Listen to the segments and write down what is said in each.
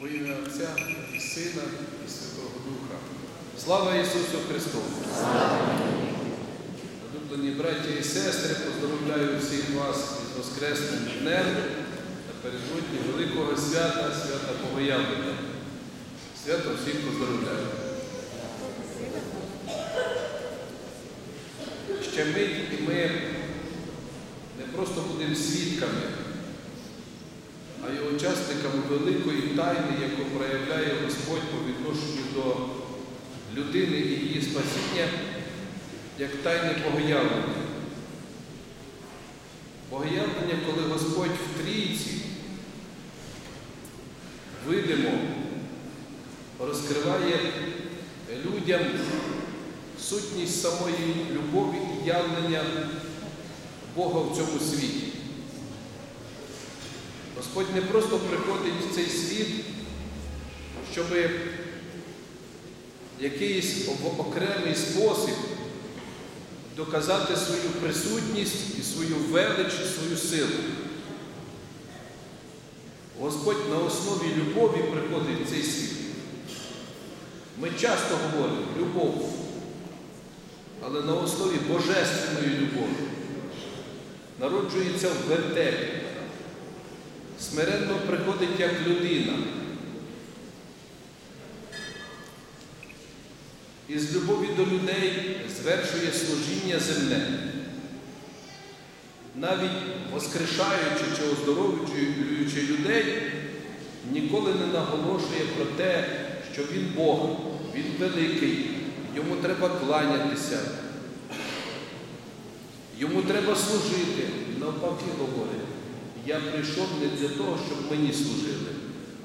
Во ім'я Отця і Сина і Святого Духа. Слава Ісусу Христу! Улюблені браті і сестри, поздоровляю всіх вас із Воскресним днем та напередодні Великого свята, свята Богоявлення. Свято всіх поздоровляю. Ще мить і ми не просто будемо свідками, а й учасниками великої тайни, яку проявляє Господь по відношенню до людини і її спасіння, як тайне богоявлення. Богоявлення, коли Господь в трійці видимо розкриває людям сутність самої любові і явлення Бога в цьому світі. Господь не просто приходить в цей світ, щоб якийсь окремий спосіб доказати свою присутність і свою велич, і свою силу. Господь на основі любові приходить в цей світ. Ми часто говоримо любов, але на основі божественної любові народжується в вертепі, смиренно приходить як людина. Із любові до людей звершує служіння земне. Навіть воскрешаючи чи оздоровлюючи людей, ніколи не наголошує про те, що він Бог, він великий, йому треба кланятися, йому треба служити. Навпаки говорить, я прийшов не для того, щоб мені служили,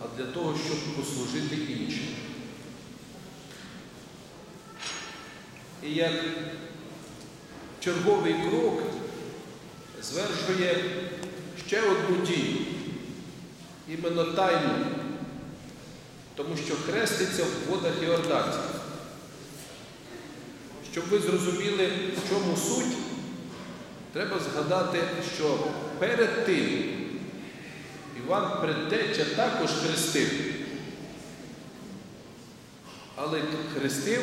а для того, щоб послужити іншим. І як черговий крок звершує ще одну дію, іменно тайну, тому що хреститься в водах Іорданських. Щоб ви зрозуміли, в чому суть, треба згадати, що перед тим Іван Предтеча також хрестив, але хрестив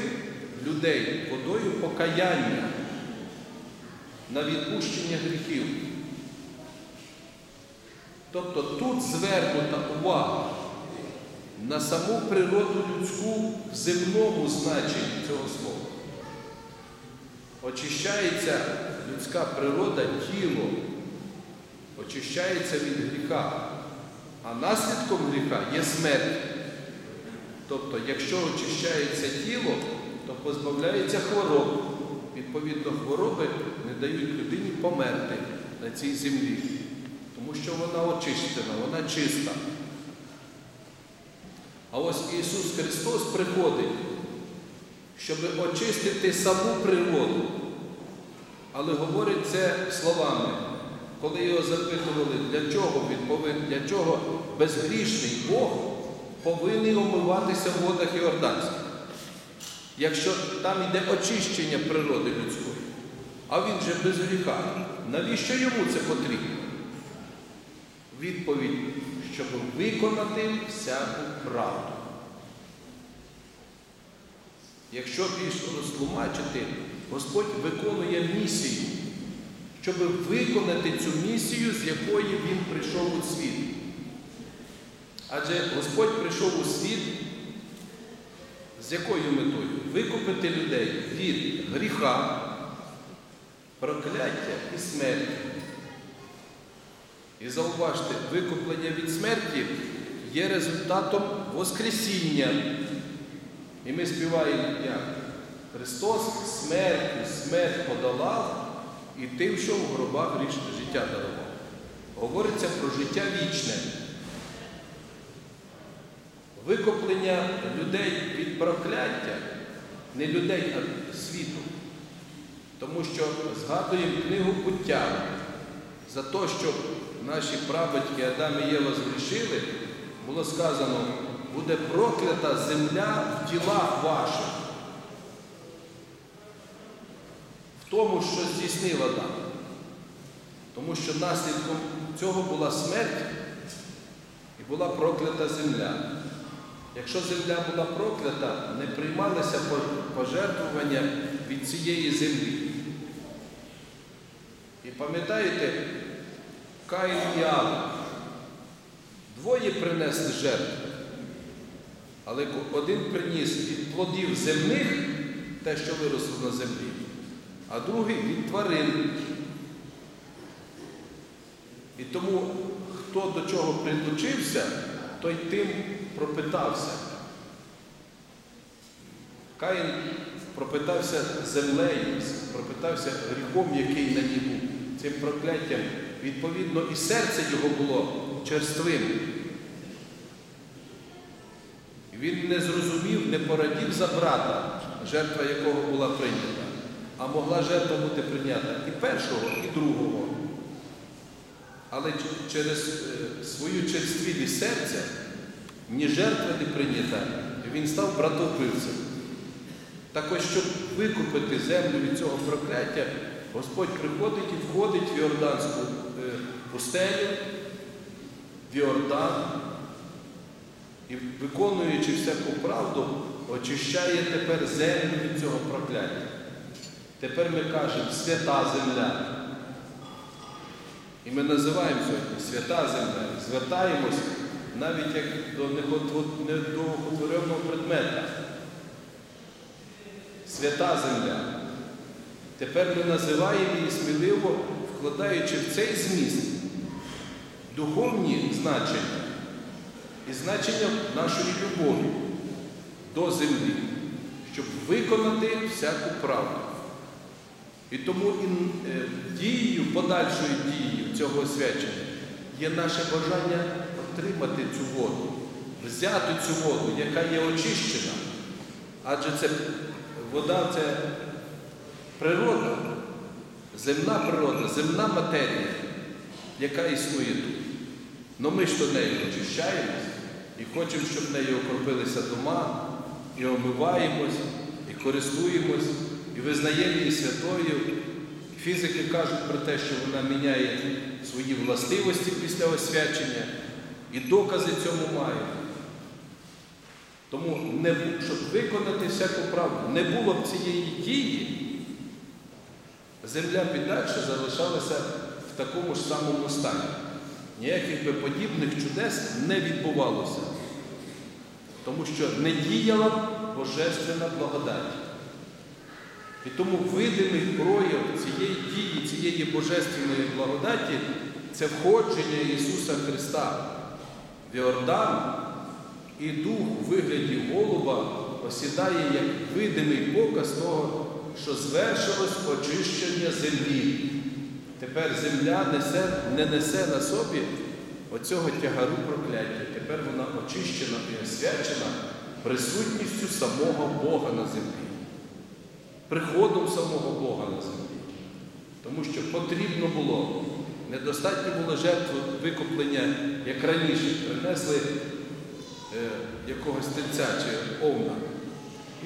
людей водою покаяння на відпущення гріхів. Тобто тут звернута увага на саму природу людську в земному значенні цього слова. Очищається людська природа, тіло, очищається від гріха, а наслідком гріха є смерть. Тобто, якщо очищається тіло, то позбавляється хвороб. Відповідно, хвороби не дають людині померти на цій землі, тому що вона очищена, вона чиста. А ось Ісус Христос приходить, щоб очистити саму природу. Але говорить це словами, коли його запитували, для чого він для чого безгрішний Бог повинен омиватися в водах Іорданських якщо там йде очищення природи людської, а він же без гріха, навіщо йому це потрібно? Відповідь, щоб виконати всяку правду. Якщо більш розтлумачити, Господь виконує місію, щоб виконати цю місію, з якої Він прийшов у світ. Адже Господь прийшов у світ. З якою метою? Викупити людей від гріха, прокляття і смерті. І зауважте, викуплення від смерті є результатом Воскресіння. І ми співаємо як Христос смертю, смерть подолав і тим, що в гробах життя дарував. Говориться про життя вічне. Викуплення людей від прокляття, не людей, а світу. Тому що згадуємо книгу буття за те, що наші прабатьки Адам і Єва згрішили, було сказано, буде проклята земля в ділах ваших. В тому, що здійснив Адам. Тому що наслідком цього була смерть і була проклята земля. Якщо земля була проклята, не приймалися пожертвування від цієї землі. І пам'ятаєте, Каїн і Авел, двоє принесли жертву. Але один приніс від плодів земних те, що виросло на землі, а другий від тварин. І тому, хто до чого прилучився, той тим пропитався. Каїн пропитався землею, пропитався гріхом, який на був, цим прокляттям. Відповідно, і серце його було черствим. Він не зрозумів, не порадів за брата, жертва якого була прийнята, а могла жертва бути прийнята і першого, і другого. Але через е, свою черствілість серця, ні жертва не прийнята, він став братовбивцем. Так ось, щоб викупити землю від цього прокляття, Господь приходить і входить в Йорданську е, пустелю, в Йордан, і, виконуючи всяку правду, очищає тепер землю від цього прокляття. Тепер ми кажемо свята земля. І ми називаємо сьогодні свята земля, звертаємось навіть як до недоговореного предмета. Свята земля. Тепер ми називаємо її сміливо, вкладаючи в цей зміст духовні значення і значення нашої любові до землі, щоб виконати всяку правду. І тому е, дією, подальшою дією цього освячення є наше бажання отримати цю воду, взяти цю воду, яка є очищена. Адже це вода це природа, земна природа, земна матерія, яка існує тут. Но ми ж до неї очищаємось і хочемо, щоб нею окропилися дома, і омиваємось, і користуємось, і визнаємо її святою. Фізики кажуть про те, що вона міняє свої властивості після освячення, і докази цьому мають. Тому, не, щоб виконати всяку правду, не було б цієї дії, земля піддальше залишалася в такому ж самому стані. Ніяких би подібних чудес не відбувалося, тому що не діяла божественна благодать. І тому видимий прояв цієї дії, цієї божественної благодаті це входження Ісуса Христа в Йордан, і дух у вигляді голуба осідає як видимий показ того, що звершилось очищення землі. Тепер земля несе, не несе на собі оцього тягару прокляття. Тепер вона очищена і освячена присутністю самого Бога на землі, приходом самого Бога на землі. Тому що потрібно було, недостатньо було жертв викуплення, як раніше, принесли е, якогось тельця чи овна.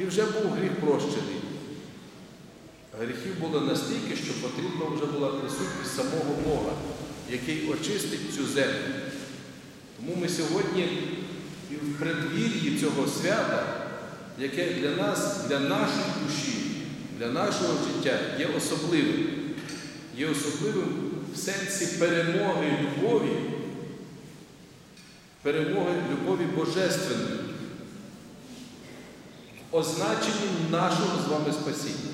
І вже був гріх прощений. Гріхів було настільки, що потрібна вже була присутність самого Бога, який очистить цю землю. Тому ми сьогодні в предвір'ї цього свята, яке для нас, для нашої душі, для нашого життя є особливим. Є особливим в сенсі перемоги любові, перемоги любові божественної, означенні нашого з вами спасіння.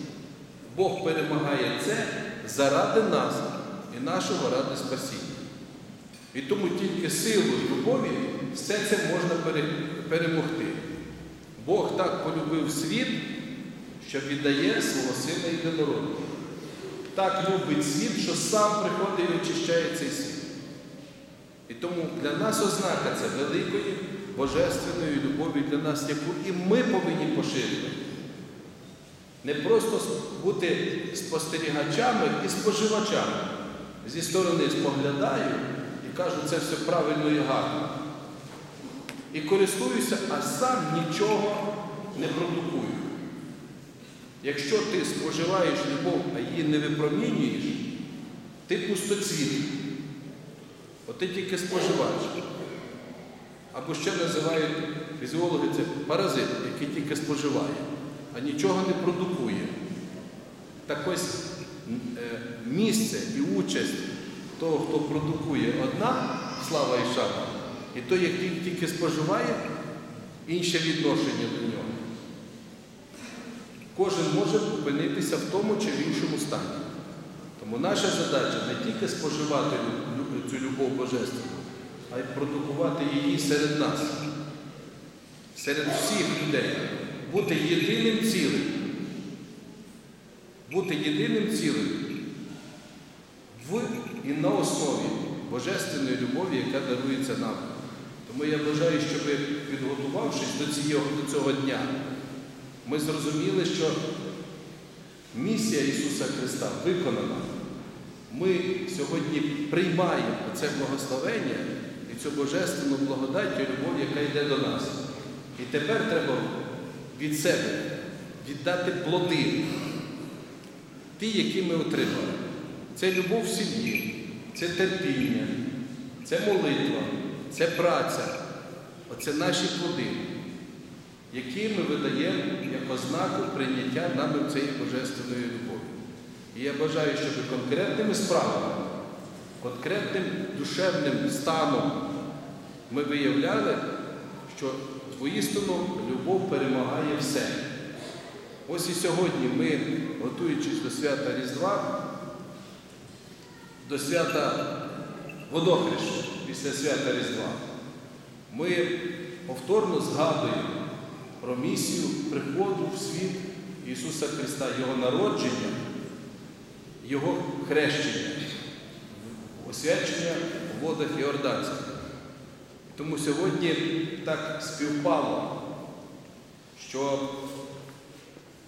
Бог перемагає це заради нас і нашого ради спасіння. І тому тільки силою любові все це можна перемогти. Бог так полюбив світ, що віддає свого сина єдинородного. Так любить світ, що сам приходить і очищає цей світ. І тому для нас ознака це великої божественної любові для нас, яку і ми повинні поширювати. Не просто бути спостерігачами і споживачами. Зі сторони споглядаю і кажу, це все правильно і гарно. І користуюся, а сам нічого не продукую. Якщо ти споживаєш любов, а її не випромінюєш, ти пустоцвіт. От ти тільки споживаєш. Або ще називають фізіологи це паразит, який тільки споживає, а нічого не продукує. Так ось е, місце і участь того, хто продукує одна слава і шана, і той, який тільки споживає, інше відношення до нього. Кожен може опинитися в тому чи в іншому стані. Тому наша задача не тільки споживати цю любов божественну, а й продукувати її серед нас, серед всіх людей, бути єдиним цілим. Бути єдиним цілим в і на основі божественної любові, яка дарується нам. Тому я бажаю, щоб підготувавшись до цього дня, ми зрозуміли, що місія Ісуса Христа виконана. Ми сьогодні приймаємо це благословення і цю божественну благодать і любов, яка йде до нас. І тепер треба від себе віддати плоди, ті, які ми отримали. Це любов в сім'ї, це терпіння, це молитва, це праця. Оце наші плоди, які ми видаємо як ознаку прийняття нами цієї божественної любові. І я бажаю, щоб конкретними справами, конкретним душевним станом ми виявляли, що воістину любов перемагає все. Ось і сьогодні ми, готуючись до свята Різдва, до свята Водохреща після свята Різдва, ми повторно згадуємо про місію приходу в світ Ісуса Христа, Його народження, Його хрещення, освячення у водах Йорданських. Тому сьогодні так співпало, що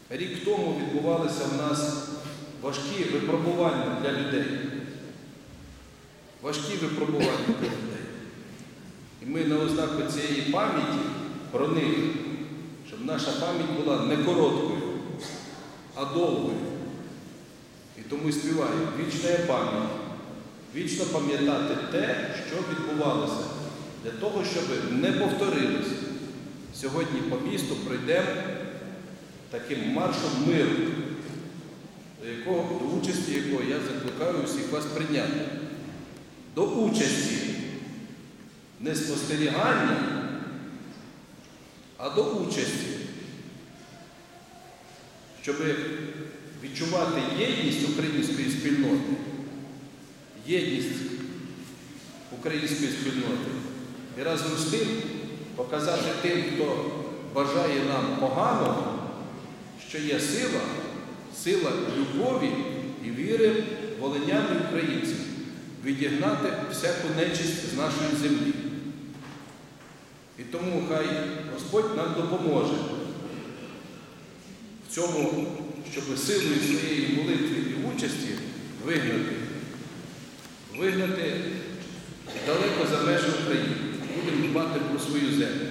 рік тому відбувалися в нас важкі випробування для людей. Важкі випробування для людей. І ми на ознаку цієї пам'яті про них, наша пам'ять була не короткою, а довгою. І тому і співаємо вічна пам'ять, вічно пам'ятати те, що відбувалося, для того, щоб не повторилось. Сьогодні по місту пройдемо таким маршем миру, до, якого, до участі якого я закликаю усіх вас прийняти. До участі не спостерігання, а до участі, щоб відчувати єдність української спільноти, єдність української спільноти. І разом з тим показати тим, хто бажає нам поганого, що є сила, сила любові і віри волинян і українців, відігнати всяку нечисть з нашої землі. І тому хай Господь нам допоможе в цьому, щоб силою своєї молитви і участі вигнати, вигнати далеко за межі України. Будемо дбати про свою землю.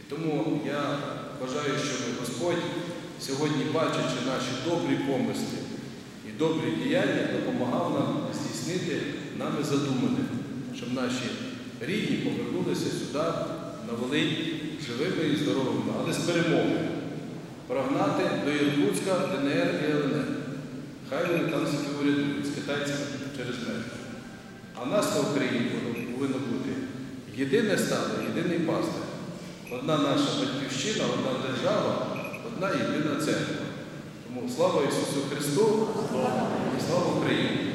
І тому я бажаю, щоб Господь сьогодні, бачачи наші добрі помисли і добрі діяння, допомагав нам здійснити нами задумане, щоб наші рідні повернулися сюди, на Волинь, живими і здоровими, але з перемогою. Прогнати до Іркутська, ДНР і ЛНР. Хай вони там собі урядують з китайцями через межу. А нас на Україні повинно бути єдине стадо, єдиний пастир. Одна наша батьківщина, одна держава, одна єдина церква. Тому слава Ісусу Христу і слава Україні!